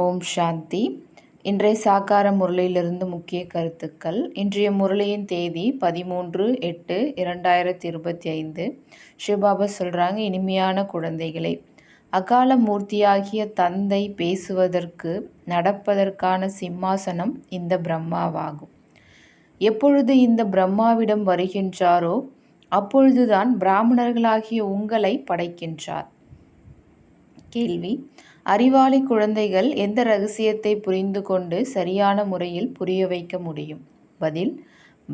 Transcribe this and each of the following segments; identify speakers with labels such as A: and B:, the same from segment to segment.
A: ஓம் சாந்தி. இன்றைய சாக்கார முரளியிலிருந்து முக்கிய கருத்துக்கள். இன்றைய முரளியின் தேதி பதிமூன்று எட்டு இரண்டாயிரத்தி இருபத்தி ஐந்து சிவபாபா சொல்கிறாங்க இனிமையான குழந்தைகளை அகால மூர்த்தியாகிய தந்தை பேசுவதற்கு நடப்பதற்கான சிம்மாசனம் இந்த பிரம்மாவாகும். எப்பொழுது இந்த பிரம்மாவிடம் வருகின்றாரோ அப்பொழுதுதான் பிராமணர்களாகிய உங்களை படைக்கின்றார். கேள்வி அறிவாளி குழந்தைகள் எந்த ரகசியத்தை புரிந்து கொண்டு சரியான முறையில் புரிய வைக்க முடியும்? பதில்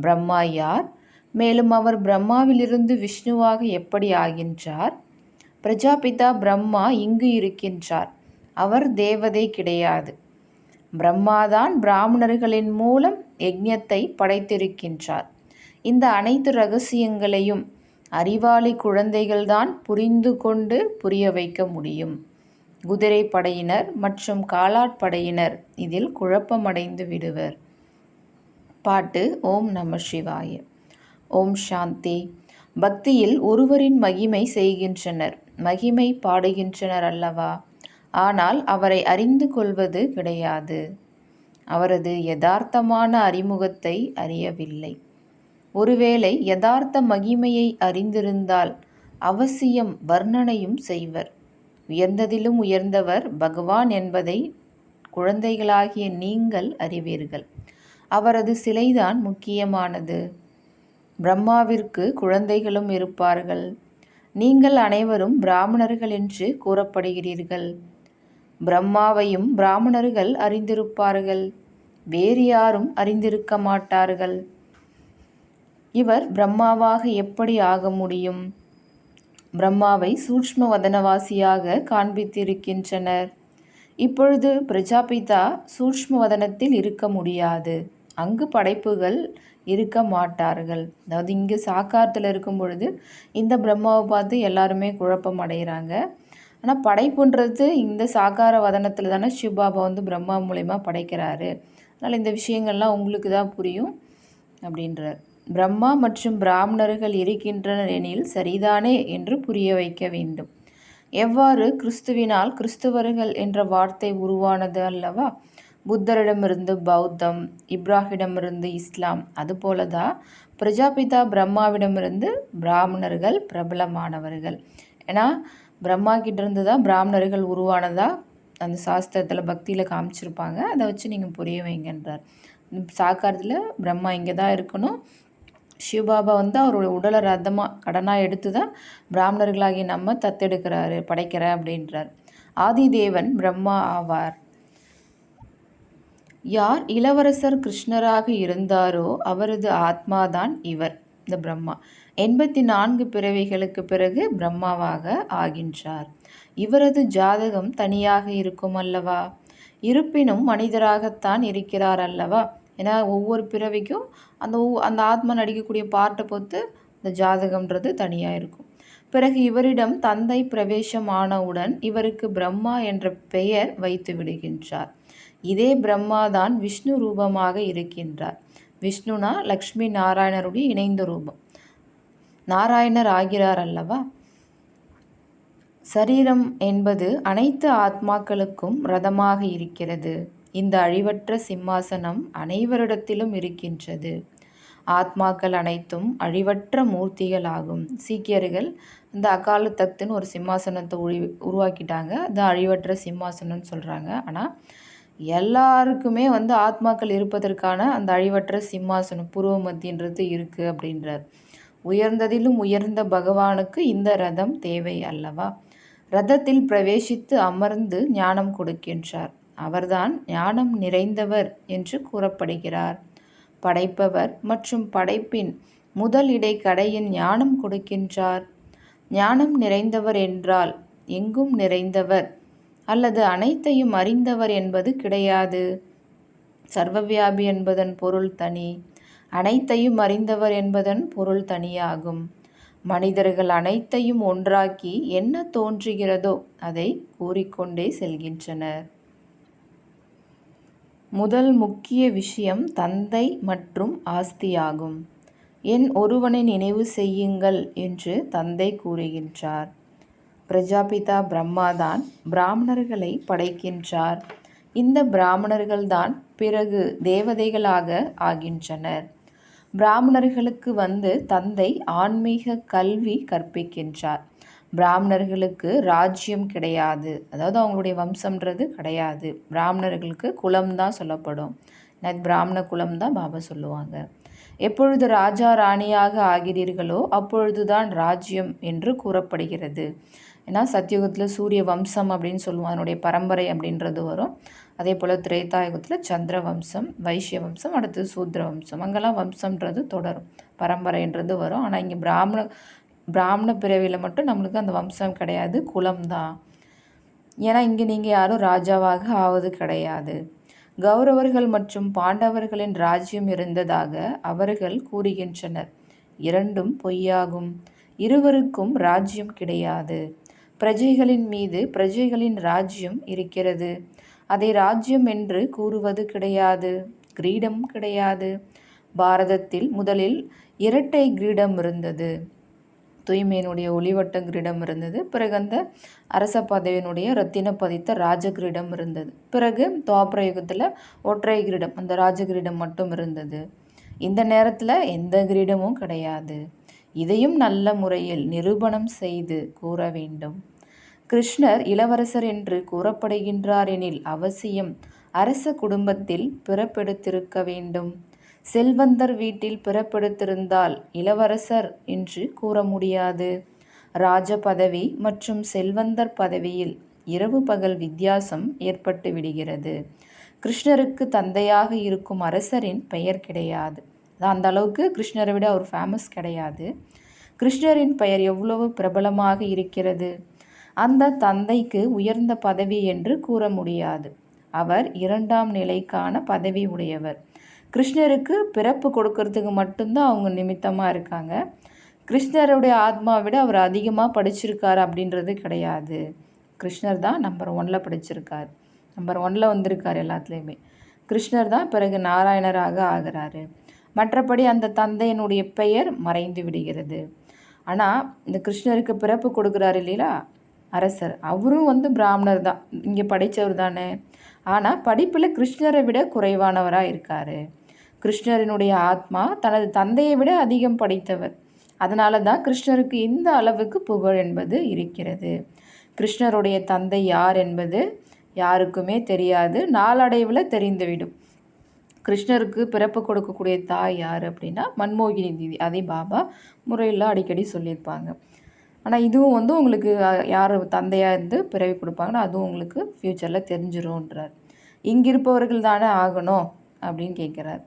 A: பிரம்மா யார்? மேலும் அவர் பிரம்மாவிலிருந்து விஷ்ணுவாக எப்படி ஆகின்றார்? பிரஜாபிதா பிரம்மா இங்கு இருக்கின்றார். அவர் தேவதை கிடையாது. பிரம்மாதான் பிராமணர்களின் மூலம் யஜ்ஞத்தை படைத்திருக்கின்றார். இந்த அனைத்து ரகசியங்களையும் அறிவாளி குழந்தைகள்தான் புரிந்து கொண்டு புரிய வைக்க முடியும். குதிரை படையினர் மற்றும் காலாட்படையினர் இதில் குழப்பமடைந்து விடுவர். பாட்டு ஓம் நம சிவாய. ஓம் சாந்தி. பக்தியில் ஒருவரின் மகிமை செய்கின்றனர். மகிமை பாடுகின்றனர் அல்லவா? ஆனால் அவரை அறிந்து கொள்வது கிடையாது. அவரது யதார்த்தமான அறிமுகத்தை அறியவில்லை. ஒருவேளை யதார்த்த மகிமையை அறிந்திருந்தால் அவசியம் வர்ணனையும் செய்வர். உயர்ந்ததிலும் உயர்ந்தவர் பகவான் என்பதை குழந்தைகளாகிய நீங்கள் அறிவீர்கள். அவரது சிலைதான் முக்கியமானது. பிரம்மாவிற்கு குழந்தைகளும் இருப்பார்கள். நீங்கள் அனைவரும் பிராமணர்கள் என்று கூறப்படுகிறீர்கள். பிரம்மாவையும் பிராமணர்கள் அறிந்திருப்பார்கள். வேறு யாரும் அறிந்திருக்க மாட்டார்கள். இவர் பிரம்மாவாக எப்படி ஆக முடியும்? பிரம்மாவை சூட்ச்ம வதனவாசியாக காண்பித்திருக்கின்றனர். இப்பொழுது பிரஜாபிதா சூட்ச்ம வதனத்தில் இருக்க முடியாது. அங்கு படைப்புகள் இருக்க மாட்டார்கள். அதாவது இங்கே சாக்காரத்தில் இருக்கும் பொழுது இந்த பிரம்மாவை பார்த்து எல்லாருமே குழப்பம் அடைகிறாங்க. ஆனால் படைப்புன்றது இந்த சாக்கார வதனத்தில் தானே சிவபாபா வந்து பிரம்மா மூலயமா படைக்கிறாரு. அதனால் இந்த விஷயங்கள்லாம் உங்களுக்கு தான் புரியும் அப்படின்றார். பிரம்மா மற்றும் பிராமணர்கள் இருக்கின்றனர் எனில் சரிதானே என்று புரிய வைக்க வேண்டும். எவ்வாறு கிறிஸ்துவினால் கிறிஸ்துவர்கள் என்ற வார்த்தை உருவானது அல்லவா? புத்தரிடமிருந்து பௌத்தம் இப்ராஹிடமிருந்து இஸ்லாம் அதுபோலதான் பிரஜாபிதா பிரம்மாவிடமிருந்து பிராமணர்கள் பிரபலமானவர்கள். ஏன்னா பிரம்மா கிட்டேருந்து தான் பிராமணர்கள் உருவானதா? அந்த சாஸ்திரத்தில் பக்தியில் காமிச்சிருப்பாங்க. அதை வச்சு நீங்கள் புரிய வைங்கன்றார். சாக்காரத்தில் பிரம்மா இங்கே தான் இருக்கணும். சிவபாபா வந்து அவருடைய உடலை ரத்தமாக கடனாக எடுத்து தான் பிராமணர்களாகி நம்ம தத்தெடுக்கிறாரு படைக்கிற அப்படின்றார். ஆதிதேவன் பிரம்மா ஆவார். யார் இளவரசர் கிருஷ்ணராக இருந்தாரோ அவரது ஆத்மாதான் இவர் இந்த பிரம்மா. எண்பத்தி நான்கு பிறவிகளுக்கு பிறகு பிரம்மாவாக ஆகின்றார். இவரது ஜாதகம் தனியாக இருக்கும் அல்லவா? இருப்பினும் மனிதராகத்தான் இருக்கிறார் அல்லவா? ஏன்னா ஒவ்வொரு பிறவிக்கும் அந்த அந்த ஆத்மா நடிக்கக்கூடிய பார்ட்டை பொறுத்து இந்த ஜாதகம்ன்றது தனியாக இருக்கும். பிறகு இவரிடம் தந்தை பிரவேசம் ஆனவுடன் இவருக்கு பிரம்மா என்ற பெயர் வைத்து விடுகின்றார். இதே பிரம்மா தான் விஷ்ணு ரூபமாக இருக்கின்றார். விஷ்ணுனா லக்ஷ்மி நாராயணருடைய இணைந்த ரூபம். நாராயணர் ஆகிறார் அல்லவா? சரீரம் என்பது அனைத்து ஆத்மாக்களுக்கும் ரதமாக இருக்கிறது. இந்த அழிவற்ற சிம்மாசனம் அனைவரிடத்திலும் இருக்கின்றது. ஆத்மாக்கள் அனைத்தும் அழிவற்ற மூர்த்திகள் ஆகும் சீக்கியர்கள் இந்த அகால தக்துன்னு ஒரு சிம்மாசனத்தை உழி உருவாக்கிட்டாங்க. அது அழிவற்ற சிம்மாசனம்னு சொல்கிறாங்க ஆனால் எல்லாருக்குமே வந்து ஆத்மாக்கள் இருப்பதற்கான அந்த அழிவற்ற சிம்மாசனம் பூர்வ மத்தின்றது இருக்குது அப்படின்றார். உயர்ந்ததிலும் உயர்ந்த பகவானுக்கு இந்த ரதம் தேவை அல்லவா? ரதத்தில் பிரவேசித்து அமர்ந்து ஞானம் கொடுக்கின்றார். அவர்தான் ஞானம் நிறைந்தவர் என்று கூறப்படுகிறார். படைப்பவர் மற்றும் படைப்பின் முதல் இடைக்கடையின் ஞானம் கொடுக்கின்றார். ஞானம் நிறைந்தவர் என்றால் எங்கும் நிறைந்தவர் அல்லது அனைத்தையும் அறிந்தவர் என்பது கிடையாது. சர்வவியாபி என்பதன் பொருள் தனி அனைத்தையும் அறிந்தவர் என்பதன் பொருள் தனியாகும். மனிதர்கள் அனைத்தையும் ஒன்றாக்கி என்ன தோன்றுகிறதோ அதை கூறிக்கொண்டே செல்கின்றனர். முதல் முக்கிய விஷயம் தந்தை மற்றும் ஆஸ்தியாகும். என் ஒருவனை நினைவு செய்யுங்கள் என்று தந்தை கூறுகின்றார். பிரஜாபிதா பிரம்மாதான் பிராமணர்களை படைக்கின்றார். இந்த பிராமணர்கள்தான் பிறகு தேவதைகளாக ஆகின்றனர். பிராமணர்களுக்கு வந்து தந்தை ஆன்மீக கல்வி கற்பிக்கின்றார். பிராமணர்களுக்கு ராஜ்யம் கிடையாது. அதாவது அவங்களுடைய வம்சம்ன்றது கிடையாது. பிராமணர்களுக்கு குலம் தான் சொல்லப்படும். பிராமண குலம் தான் பாபா சொல்லுவாங்க. எப்பொழுது ராஜா ராணியாக ஆகிறீர்களோ அப்பொழுதுதான் ராஜ்யம் என்று கூறப்படுகிறது. ஏன்னா சத்தியுகத்தில் சூரிய வம்சம் அப்படின்னு சொல்லுவோம். அதனுடைய பரம்பரை அப்படின்றது வரும். அதே போல் திரேதாயுகத்தில் சந்திர வம்சம் வைஷ்ய வம்சம் அடுத்து சூத்ர வம்சம். அங்கெல்லாம் வம்சம்ன்றது தொடரும். பரம்பரைன்றது வரும். ஆனால் இங்கே பிராமண பிராமண பிறவியில் மட்டும் நம்மளுக்கு அந்த வம்சம் கிடையாது குலம் தான் ஏன்னா இங்கே நீங்கள் யாரும் ராஜாவாக ஆவது கிடையாது. கௌரவர்கள் மற்றும் பாண்டவர்களின் ராஜ்யம் இருந்ததாக அவர்கள் கூறுகின்றனர். இரண்டும் பொய்யாகும். இருவருக்கும் ராஜ்யம் கிடையாது. பிரஜைகளின் மீது பிரஜைகளின் ராஜ்யம் இருக்கிறது. அதை ராஜ்யம் என்று கூறுவது கிடையாது. கிரீடம் கிடையாது. பாரதத்தில் முதலில் இரட்டை கிரீடம் இருந்தது. தூய்மையினுடைய ஒளிவட்ட கிரீடம் இருந்தது. பிறகு அந்த அரச பதவியினுடைய ரத்தின பதித்த ராஜ கிரீடம் இருந்தது. பிறகு துவாபர யுகத்தில் ஒற்றை கிரீடம் அந்த ராஜ கிரீடம் மட்டும் இருந்தது. இந்த நேரத்தில் எந்த கிரீடமும் கிடையாது. இதையும் நல்ல முறையில் நிரூபணம் செய்து கூற வேண்டும். கிருஷ்ணர் இளவரசர் என்று கூறப்படுகின்றார் எனில் அவசியம் அரச குடும்பத்தில் பிறப்பெடுத்திருக்க வேண்டும். செல்வந்தர் வீட்டில் பிறப்பெடுத்திருந்தால் இளவரசர் என்று கூற முடியாது. ராஜ பதவி மற்றும் செல்வந்தர் பதவியில் இரவு பகல் வித்தியாசம் ஏற்பட்டு விடுகிறது. கிருஷ்ணருக்கு தந்தையாக இருக்கும் அரசரின் பெயர் கிடையாது. அந்த அளவுக்கு கிருஷ்ணரை விட அவர் ஃபேமஸ் கிடையாது. கிருஷ்ணரின் பெயர் எவ்வளவு பிரபலமாக இருக்கிறது? அந்த தந்தைக்கு உயர்ந்த பதவி என்று கூற முடியாது. அவர் இரண்டாம் நிலைக்கான பதவி உடையவர். கிருஷ்ணருக்கு பிறப்பு கொடுக்கறதுக்கு மட்டும்தான் அவங்க நிமித்தமாக இருக்காங்க. கிருஷ்ணருடைய ஆத்மாவை விட அவர் அதிகமாக படிச்சிருக்கார் அப்படின்றது கிடையாது. கிருஷ்ணர் தான் நம்பர் ஒனில் படிச்சிருக்கார். நம்பர் ஒனில் வந்திருக்கார் எல்லாத்துலேயுமே. கிருஷ்ணர் தான் பிறகு நாராயணராக ஆகிறாரு. மற்றபடி அந்த தந்தையினுடைய பெயர் மறைந்து விடுகிறது. ஆனால் இந்த கிருஷ்ணருக்கு பிறப்பு கொடுக்குறாரு இல்லையா? அரசர். அவரும் வந்து பிராமணர் தான். இங்கே படித்தவர் தானே. ஆனால் படிப்பில் கிருஷ்ணரை விட குறைவானவராக இருக்கார். கிருஷ்ணரினுடைய ஆத்மா தனது தந்தையை விட அதிகம் படைத்தவர். அதனால தான் கிருஷ்ணருக்கு இந்த அளவுக்கு புகழ் என்பது இருக்கிறது. கிருஷ்ணருடைய தந்தை யார் என்பது யாருக்குமே தெரியாது. நாளடைவில் தெரிந்துவிடும். கிருஷ்ணருக்கு பிறப்பு கொடுக்கக்கூடிய தாய் யார் அப்படின்னா மன்மோகினி தீதி. அதை பாபா முறையில் அடிக்கடி சொல்லியிருப்பாங்க. ஆனால் இதுவும் வந்து உங்களுக்கு யார் தந்தையாக இருந்து பிறவி கொடுப்பாங்கன்னா அதுவும் உங்களுக்கு ஃப்யூச்சரில் தெரிஞ்சிரும்ன்றார். இங்கிருப்பவர்கள் தானே ஆகணும் அப்படின்னு கேட்குறார்.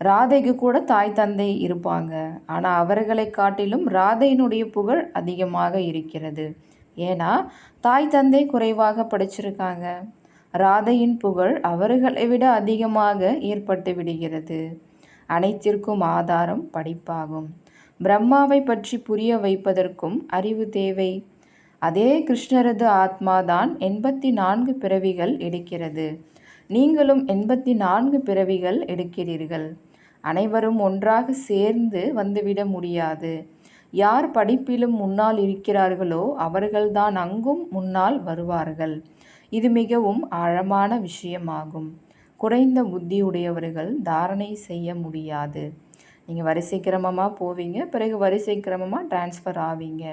A: ராதைக்கு கூட தாய் தந்தை இருப்பாங்க. ஆனால் அவர்களை காட்டிலும் ராதையினுடைய புகழ் அதிகமாக இருக்கிறது. ஏன்னா தாய் தந்தை குறைவாக படிச்சிருக்காங்க. ராதையின் புகழ் அவர்களை விட அதிகமாக ஏற்பட்டு விடுகிறது. அனைத்திற்கும் ஆதாரம் படிப்பாகும். பிரம்மாவை பற்றி புரிய வைப்பதற்கும் அறிவு தேவை. அதே கிருஷ்ணரது ஆத்மாதான் எண்பத்தி நான்கு பிறவிகள் எடுக்கிறது. நீங்களும் எண்பத்தி நான்கு பிறவிகள் எடுக்கிறீர்கள். அனைவரும் ஒன்றாக சேர்ந்து வந்துவிட முடியாது. யார் படிப்பிலும் முன்னால் இருக்கிறார்களோ அவர்கள்தான் அங்கும் முன்னால் வருவார்கள். இது மிகவும் ஆழமான விஷயமாகும். குறைந்த புத்தி உடையவர்கள் தாரணை செய்ய முடியாது. நீங்கள் வரிசை கிரமமாக போவீங்க பிறகு வரிசை கிரமமாக டிரான்ஸ்ஃபர் ஆவீங்க.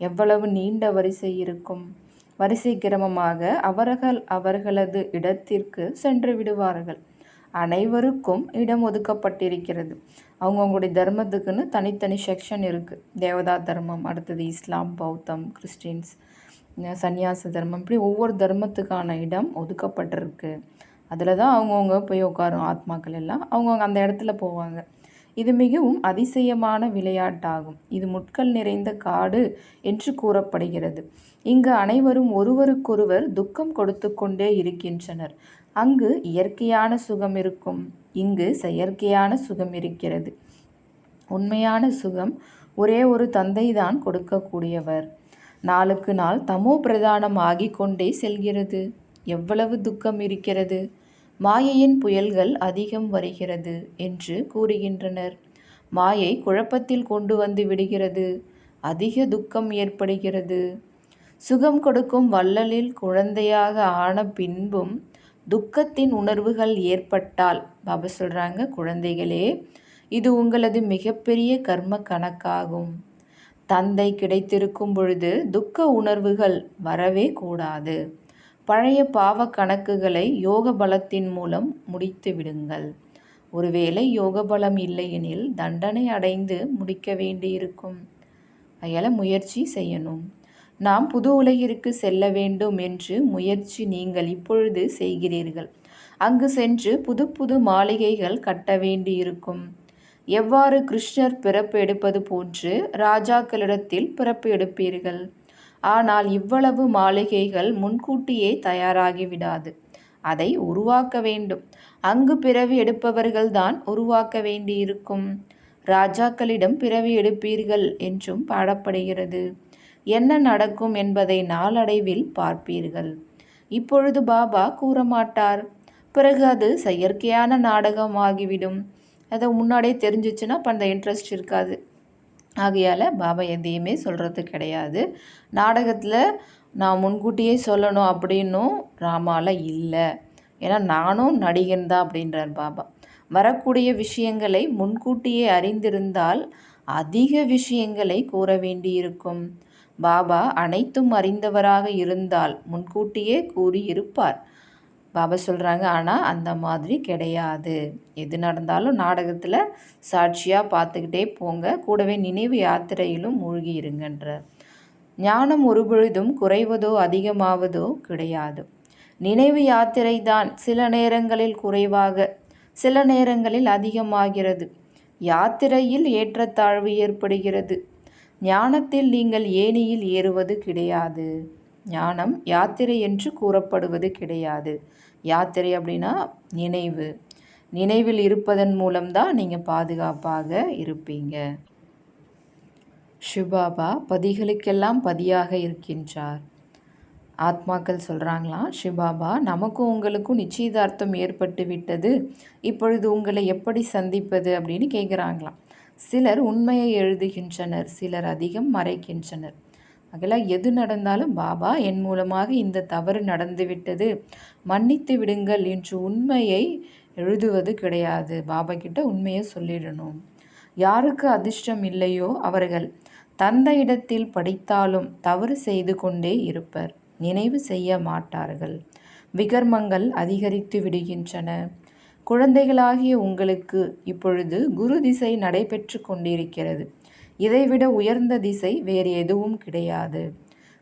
A: எவ்வளவு நீண்ட வரிசை இருக்கும். வரிசை கிரமமாக அவர்கள் அவர்களது இடத்திற்கு சென்று விடுவார்கள். அனைவருக்கும் இடம் ஒதுக்கப்பட்டிருக்கிறது. அவங்கவுங்களுடைய தர்மத்துக்குன்னு தனித்தனி செக்ஷன் இருக்குது தேவதா தர்மம் அடுத்தது இஸ்லாம் பௌத்தம் கிறிஸ்டின்ஸ் சன்னியாச தர்மம் இப்படி ஒவ்வொரு தர்மத்துக்கான இடம் ஒதுக்கப்பட்டிருக்கு. அதில் தான் அவங்கவுங்க போய் உட்காரும் ஆத்மாக்கள் எல்லாம். அவங்கவுங்க அந்த இடத்துல போவாங்க. இது மிகவும் அதிசயமான விளையாட்டாகும். இது முட்கள் நிறைந்த காடு என்று கூறப்படுகிறது. இங்கு அனைவரும் ஒருவருக்கொருவர் துக்கம் கொடுத்து கொண்டே இருக்கின்றனர். அங்கு இயற்கையான சுகம் இருக்கும். இங்கு செயற்கையான சுகம் இருக்கிறது. உண்மையான சுகம் ஒரே ஒரு தந்தை தான் கொடுக்கக்கூடியவர். நாளுக்கு நாள் தமோ பிரதானம் ஆகிக் கொண்டே செல்கிறது. எவ்வளவு துக்கம் இருக்கிறது? மாயையின் புயல்கள் அதிகம் வருகிறது என்று கூறுகின்றனர். மாயை குழப்பத்தில் கொண்டு வந்து விடுகிறது. அதிக துக்கம் ஏற்படுகிறது. சுகம் கொடுக்கும் வள்ளலில் குழந்தையாக ஆன பின்பும் துக்கத்தின் உணர்வுகள் ஏற்பட்டால் பாபா சொல்கிறாங்க குழந்தைகளே இது உங்களது மிகப்பெரிய கர்ம கணக்காகும். தந்தை கிடைத்திருக்கும் பொழுது துக்க உணர்வுகள் வரவே கூடாது. பழைய பாவ கணக்குகளை யோக பலத்தின் மூலம் முடித்து விடுங்கள். ஒருவேளை யோக பலம் இல்லையெனில் தண்டனை அடைந்து முடிக்க வேண்டியிருக்கும். அயல முயற்சி செய்யணும். நாம் புது உலகிற்கு செல்ல வேண்டும் என்று முயற்சி நீங்கள் இப்பொழுது செய்கிறீர்கள். அங்கு சென்று புது புது மாளிகைகள் கட்ட வேண்டியிருக்கும். எவ்வாறு கிருஷ்ணர் பிறப்பு எடுப்பது போன்று ராஜாக்களிடத்தில் பிறப்பு எடுப்பீர்கள். ஆனால் இவ்வளவு மாளிகைகள் முன்கூட்டியே தயாராகிவிடாது. அதை உருவாக்க வேண்டும். அங்கு பிறவி எடுப்பவர்கள்தான் உருவாக்க வேண்டியிருக்கும். ராஜாக்களிடம் பிறவி எடுப்பீர்கள் என்றும் பாடப்படுகிறது. என்ன நடக்கும் என்பதை நாளடைவில் பார்ப்பீர்கள். இப்பொழுது பாபா கூறமாட்டார். பிறகு அது செயற்கையான நாடகமாகிவிடும். அதை முன்னாடியே தெரிஞ்சிச்சுன்னா அப்போ அந்த இன்ட்ரெஸ்ட் இருக்காது. ஆகையால் பாபா எதையுமே சொல்கிறது கிடையாது. நாடகத்தில் நான் முன்கூட்டியே சொல்லணும் அப்படின்னும் ராமால இல்லை. ஏன்னா நானும் நடிகன் தான் அப்படின்றார் பாபா. வரக்கூடிய விஷயங்களை முன்கூட்டியே அறிந்திருந்தால் அதிக விஷயங்களை கூற வேண்டியிருக்கும். பாபா அனைத்தும் அறிந்தவராக இருந்தால் முன்கூட்டியே கூறியிருப்பார். பாபா சொல்கிறாங்க ஆனால் அந்த மாதிரி கிடையாது. எது நடந்தாலும் நாடகத்தில் சாட்சியாக பார்த்துக்கிட்டே போங்க. கூடவே நினைவு யாத்திரையிலும் மூழ்கி இருங்கன்றார் ஞானம் ஒருபொழுதும் குறைவதோ அதிகமாவதோ கிடையாது. நினைவு யாத்திரை தான் சில நேரங்களில் குறைவாக சில நேரங்களில் அதிகமாகிறது. யாத்திரையில் ஏற்றத்தாழ்வு ஏற்படுகிறது. ஞானத்தில் நீங்கள் ஏணியில் ஏறுவது கிடையாது. ஞானம் யாத்திரை என்று கூறப்படுவது கிடையாது. யாத்திரை அப்படின்னா நினைவு. நினைவில் இருப்பதன் மூலம்தான் நீங்கள் பாதுகாப்பாக இருப்பீங்க. ஷிபாபா பதிகளுக்கெல்லாம் பதியாக இருக்கின்றார். ஆத்மாக்கள் சொல்கிறாங்களாம் ஷிபாபா நமக்கும் உங்களுக்கும் நிச்சயதார்த்தம் ஏற்பட்டு விட்டது இப்பொழுது உங்களை எப்படி சந்திப்பது? அப்படின்னு கேட்குறாங்களாம் சிலர் உண்மையை எழுதுகின்றனர் சிலர் அதிகம் மறைக்கின்றனர். அகலா எது நடந்தாலும் பாபா என் மூலமாக இந்த தவறு நடந்துவிட்டது. மன்னித்து விடுங்கள் என்று உண்மையை எழுதுவது கிடையாது. பாபா கிட்ட உண்மையை சொல்லிடணும். யாருக்கு அதிர்ஷ்டம் இல்லையோ அவர்கள் தந்த இடத்தில் படித்தாலும் தவறு செய்து கொண்டே இருப்பர். நினைவு செய்ய மாட்டார்கள். விகர்மங்கள் அதிகரித்து விடுகின்றன. குழந்தைகளாகிய உங்களுக்கு இப்பொழுது குரு திசை நடைபெற்று கொண்டிருக்கிறது. இதைவிட உயர்ந்த திசை வேறு எதுவும் கிடையாது.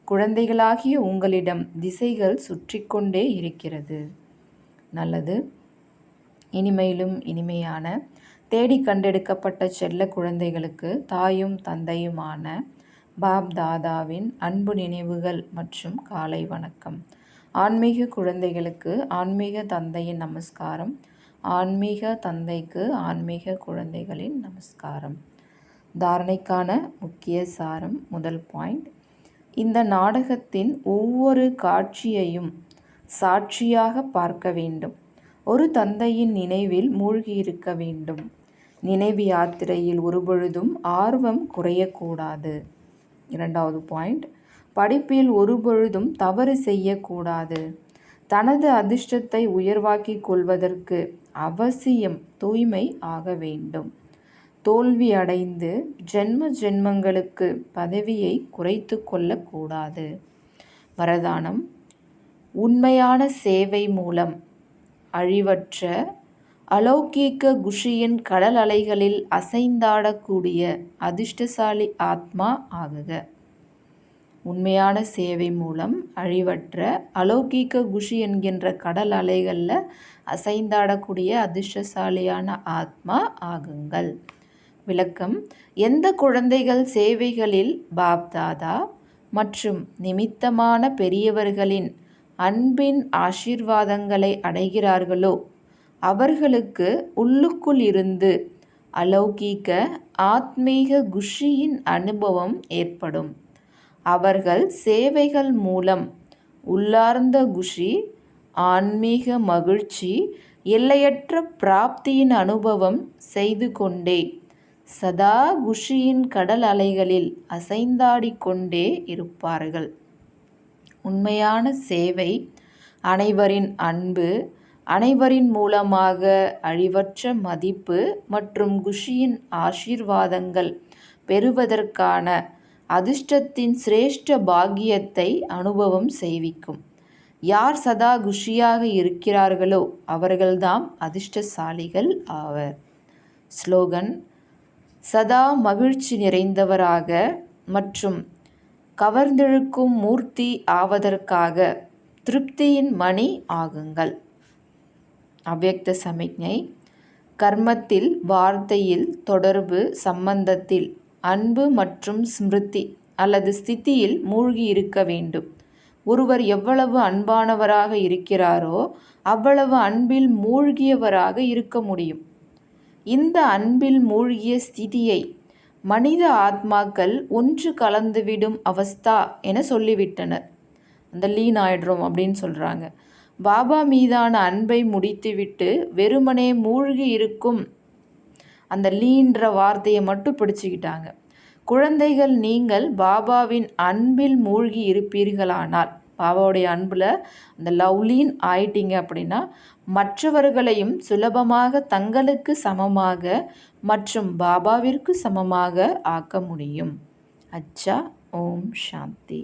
A: குழந்தைகளாகிய உங்களிடம் திசைகள் சுற்றி கொண்டே இருக்கிறது. நல்லது. இனிமையிலும் இனிமையான தேடி கண்டெடுக்கப்பட்ட செல்ல குழந்தைகளுக்கு தாயும் தந்தையுமான பாப் தாதாவின் அன்பு நினைவுகள் மற்றும் காலை வணக்கம். ஆன்மீக குழந்தைகளுக்கு ஆன்மீக தந்தையின் நமஸ்காரம். ஆன்மீக தந்தைக்கு ஆன்மீக குழந்தைகளின் நமஸ்காரம். தாரணைக்கான முக்கிய சாரம் முதல் பாயிண்ட். இந்த நாடகத்தின் ஒவ்வொரு காட்சியையும் சாட்சியாக பார்க்க வேண்டும். ஒரு தந்தையின் நினைவில் மூழ்கியிருக்க வேண்டும். நினைவு யாத்திரையில் ஒருபொழுதும் ஆர்வம் குறையக்கூடாது. இரண்டாவது பாயிண்ட். படிப்பில் ஒருபொழுதும் தவறு செய்யக்கூடாது. தனது அதிர்ஷ்டத்தை உயர்வாக்கிக் கொள்வதற்கு அவசியம் தூய்மை ஆக வேண்டும். தோல்வி அடைந்து ஜென்ம ஜென்மங்களுக்கு பதவியை குறைத்து கொள்ளக்கூடாது. வரதானம் உண்மையான சேவை மூலம் அழிவற்ற அலௌகீக குஷியின் கடல் அலைகளில் அசைந்தாடக்கூடிய அதிர்ஷ்டசாலி ஆத்மா ஆகுக. உண்மையான சேவை மூலம் அழிவற்ற அலௌகீக குஷி என்கின்ற கடல் அலைகளில் அசைந்தாடக்கூடிய அதிர்ஷ்டசாலியான ஆத்மா ஆகுங்கள். விளக்கம் எந்த குழந்தைகள் சேவைகளில் பாப்தாதா மற்றும் நிமித்தமான பெரியவர்களின் அன்பின் ஆசீர்வாதங்களை அடைகிறார்களோ அவர்களுக்கு உள்ளுக்குள் இருந்து அலௌகீக ஆத்மீக குஷியின் அனுபவம் ஏற்படும். அவர்கள் சேவைகள் மூலம் உள்ளார்ந்த குஷி ஆன்மீக மகிழ்ச்சி எல்லையற்ற பிராப்தியின் அனுபவம் செய்து கொண்டே சதா குஷியின் கடல் அலைகளில் அசைந்தாடிக்கொண்டே இருப்பார்கள். உண்மையான சேவை அனைவரின் அன்பு அனைவரின் மூலமாக அழிவற்ற மதிப்பு மற்றும் குஷியின் ஆசீர்வாதங்கள் பெறுவதற்கான அதிர்ஷ்டத்தின் சிரேஷ்ட பாக்கியத்தை அனுபவம் செய்விக்கும். யார் சதா குஷியாக இருக்கிறார்களோ அவர்கள்தாம் அதிர்ஷ்டசாலிகள் ஆவர். ஸ்லோகன் சதா மகிழ்ச்சி நிறைந்தவராக மற்றும் கவர்ந்திழுக்கும் மூர்த்தி ஆவதற்காக திருப்தியின் மணி ஆகுங்கள். அவ்வக்த சமிக்ஞை கர்மத்தில் வார்த்தையில் தொடர்பு சம்பந்தத்தில் அன்பு மற்றும் ஸ்மிருதி அல்லது ஸ்திதியில் மூழ்கி இருக்க வேண்டும். ஒருவர் எவ்வளவு அன்பானவராக இருக்கிறாரோ அவ்வளவு அன்பில் மூழ்கியவராக இருக்க முடியும். இந்த அன்பில் மூழ்கிய ஸ்திதியை மனித ஆத்மாக்கள் ஒன்று கலந்துவிடும் அவஸ்தா என சொல்லிவிட்டனர். அந்த லீன் ஆயிடுறோம் அப்படின்னு சொல்கிறாங்க பாபா மீதான அன்பை முடித்துவிட்டு வெறுமனே மூழ்கி இருக்கும் அந்த லீன்ற வார்த்தையை மட்டும் பிடிச்சிக்கிட்டாங்க. குழந்தைகள் நீங்கள் பாபாவின் அன்பில் மூழ்கி இருப்பீர்களானால் பாபாவுடைய அன்பில் அந்த லவ்லீன் ஆயிட்டீங்க அப்படின்னா மற்றவர்களையும் சுலபமாக தங்களுக்கு சமமாக மற்றும் பாபாவிற்கு சமமாக ஆக்க முடியும். அச்சா ஓம் சாந்தி.